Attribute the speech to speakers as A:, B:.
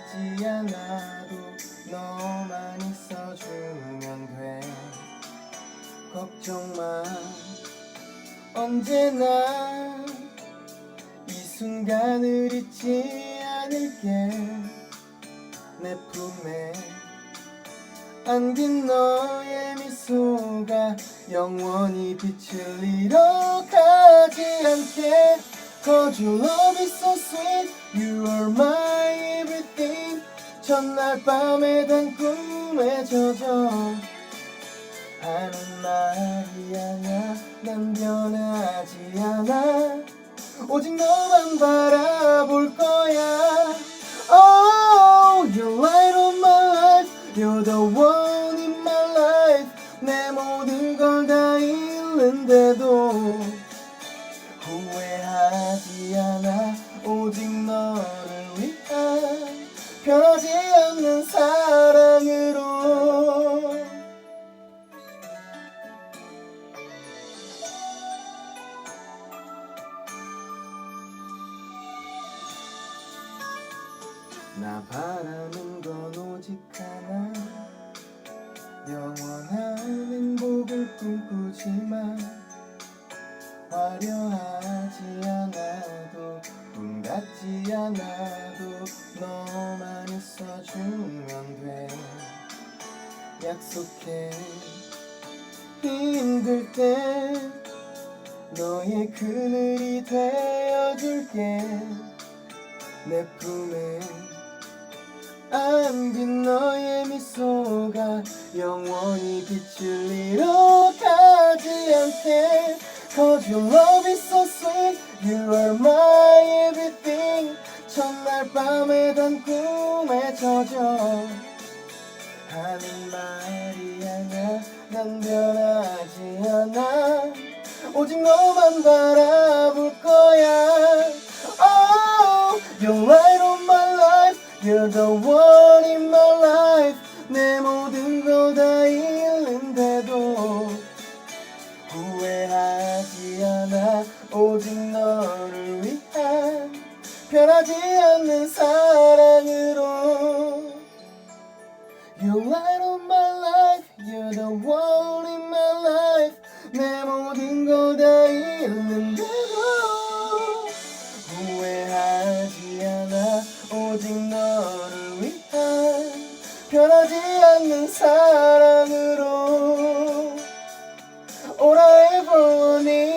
A: 꿈 같지 않아도 너만 있어주면 돼. 걱정 마. 언제나 이 순간을 잊지 않을게. 내 품에 안긴 너의 미소가 영원히 빛을 잃어가지 않게. Cause your love is so sweet. You are everything 첫날 밤에 단 꿈에 젖어 하는 말이 아냐 난 변하지 않아. 오직 너만 바라볼 거야. Oh, you're light of my life. You're the one in my life. 내 모든 걸 다 잃는데도 후회하지 않아. 오직 않는 사랑으로. 나 바라는 건 오직 하나. 영원한 행복을 꿈꾸지만 화려하지 않아도 꿈 같지 않아도 너만 있어주면 돼. 약속해. 힘들 때 너의 그늘이 되어줄게. 내 품에 안긴 너의 미소가 영원히 빛을 잃어가지 않게. Cause your love is so sweet You are my 밤에 단 꿈에 젖어. 하는 말이 아냐 난 변하지 않아. 오직 너만 바라볼 거야. Oh, you're light of my life. You're the one in my life. 내 모든 걸다 잃는데도 후회하지 않아. 오직 너를 위한 변하지 사랑으로 You're light of my life You're the one in my life 내 모든 걸 다 잃는데도 후회하지 않아 오직 너를 위한 변하지 않는 사랑으로 ever wanted